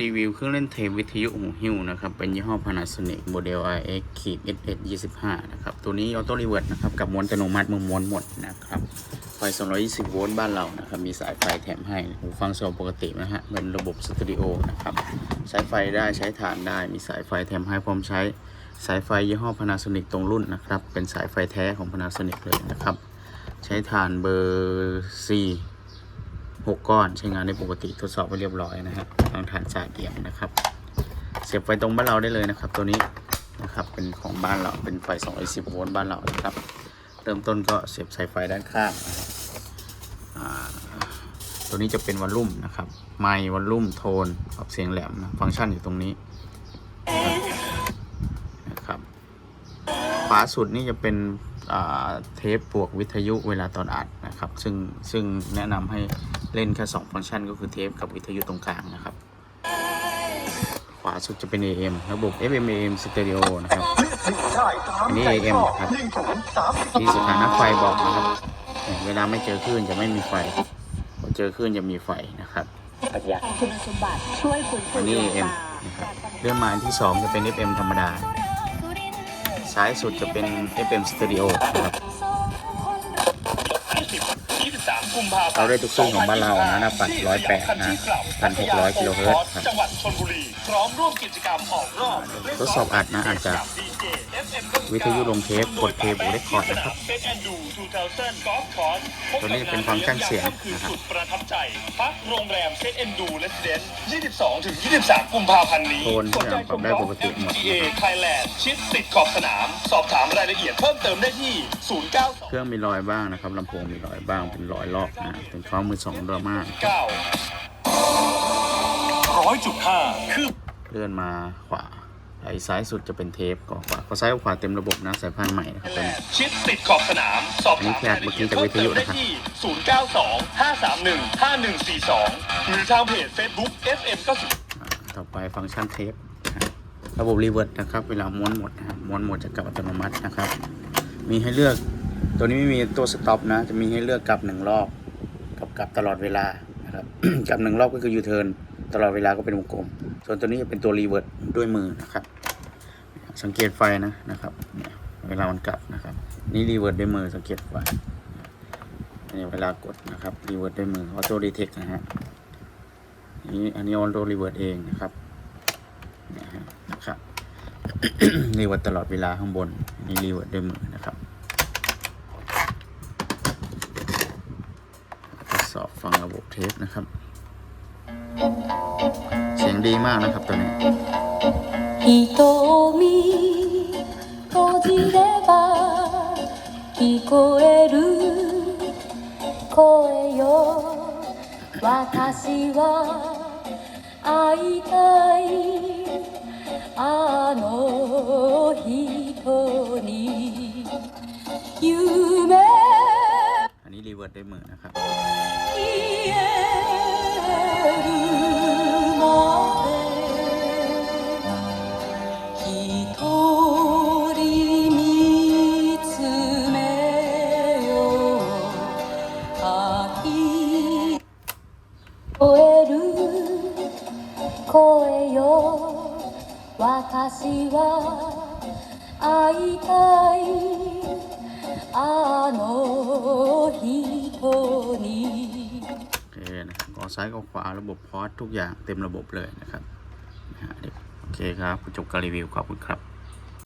รีวิวเครื่องเล่นเทปวิทยุหูหิ้วนะครับ เป็นยี่ห้อ Panasonic โมเดล IX ขีด SS 25นะครับ ตัวนี้ออโต้รีเวิร์ดนะครับ กับม้วนอัตโนมัติมือม้วนหมดนะครับ ไฟ 220 โวลต์บ้านเรานะครับ มีสายไฟแถมให้ หูฟังโซปกตินะฮะ เป็นระบบสตูดิโอนะครับ ใช้ไฟได้ใช้ฐานได้ มีสายไฟแถมให้พร้อมใช้ สายไฟยี่ห้อ Panasonic ตรงรุ่นนะครับ เป็นสายไฟแท้ของ Panasonic เลยนะครับ ใช้ฐานเบอร์ C หกก้อนใช้งานได้ปกติทดสอบไปเรียบร้อยนะฮะทางฐานสาเอี่ยมนะครับ เสียบไฟตรงบ้านเราได้เลยนะครับ ตัวนี้นะครับเป็นของบ้านเราเป็นไฟ 210 โวลต์บ้านเรานะครับ เริ่มต้นก็เสียบสายไฟด้านข้างนะตัวนี้จะเป็นวอลลุ่มนะครับไมค์วอลลุ่มโทนปรับเสียงแหลมนะฟังก์ชันอยู่ตรงนี้นะครับขวาสุดนี่จะเป็นเทปปลวกวิทยุเวลาตอนอัดนะครับ ซึ่งซึ่งแนะนำให้ เล่นแค่2ฟังก์ชันก็คือเทปกับวิทยุตรงกลางนะครับ ขวาสุดจะเป็น AM ระบบ FM AM Stereo นะครับอันนี้ AM ครับที่สถานะไฟบอกนะครับ เวลาไม่เจอคลื่นจะไม่มีไฟพอเจอคลื่นจะมีไฟนะครับคุณสมบัติช่วยฟื้นฟูอันนี้ AM นะครับเลื่อนมาอันที่ 2 จะเป็น FM ธรรมดา ซ้ายสุดจะเป็น FM Stereo นะครับ 23 กุมภาพันธ์เราได้ทุกเครื่องของบ้านเรานะหน้าปัด108นะ1,600กิโลเฮิรตซ์ครับจังหวัดชลบุรีพร้อมร่วมกิจกรรมออกรอบทดสอบอัดนะอาจจะ DJ FM วิทยุลงเทปกดเทปหรือเรคคอร์ดนะครับเซตแอนดู2000 Golf Course ตัวนี้จะเป็นฟังก์ชันเสียงคือนะครับสุดประทับใจพักโรงแรมเซตแอนดูเลสเดน22ถึง23 กุมภาพันธ์นี้โทนทุกอย่างปรับได้ปกติหมด LPGA Thailand ชิดติดขอบสนาม สอบถามรายละเอียดเพิ่มเติมได้ที่ 092 เครื่องมีรอยบ้างนะครับลำโพงมีรอยบ้างเป็นรอยลอกนะเป็นข้อมือสองดราม่าเก้าร้อยจุดห้าคือเลื่อนมาขวาไอ้ซ้ายสุดจะเป็นเทปก่อนขวาพอซ้ายกับขวาเต็มระบบนะสายพานใหม่นะครับตัวนี้ชิดติดขอบสนาม สอบถามนี่แค่เมื่อกี้จากวิทยุนะครับเพิ่มเติมได้ที่ 092 531 5142 หรือทางเพจ Facebook FM 90อ่าต่อไปฟังก์ชันเทปนะฮะระบบรีเวิร์ดนะครับ เวลาม้วนหมดนะฮะม้วนหมดจะกลับอัตโนมัตินะครับ มีให้เลือก ตัวนี้ไม่มีตัวสต็อปนะ จะมีให้เลือกกลับหนึ่งรอบกับกลับตลอดเวลานะครับกลับหนึ่งรอบก็คือยูเทิร์นตลอดเวลาก็เป็นวงกลม ส่วนตัวนี้จะเป็นตัวรีเวิร์ดด้วยมือนะครับ สังเกตไฟนะนะครับ เวลามันกลับนะครับ นี่รีเวิร์ดด้วยมือสังเกตไฟนนี้เวลากดนะครับรีเวิร์ดด้วยมือออโต้ดีเทคนะฮะนนี้อันนี้ออโต้รีเวิร์ดเองนะครับนี่ยฮะนะครับรีเวิร์ดตลอดเวลาข้างบนนนี่รีเวิร์ดด้วยมือนะครับทด สอบฟังระบบเทปนะครับ เสียงดีมากนะครับตัวนี้ 瞳閉じれば聞こえる声よ私は会いたいあの人に夢 อันนี้รีเวิร์ดด้วยมือนะครับ 声る声よ私は会いたいあの人に โอเคนะครับกอซ้ายกอขวาระบบพอร์ตทุกอย่างเต็มระบบเลยนะครับนะฮะเดี๋ยวโอเคครับจบการรีวิวขอบคุณครับ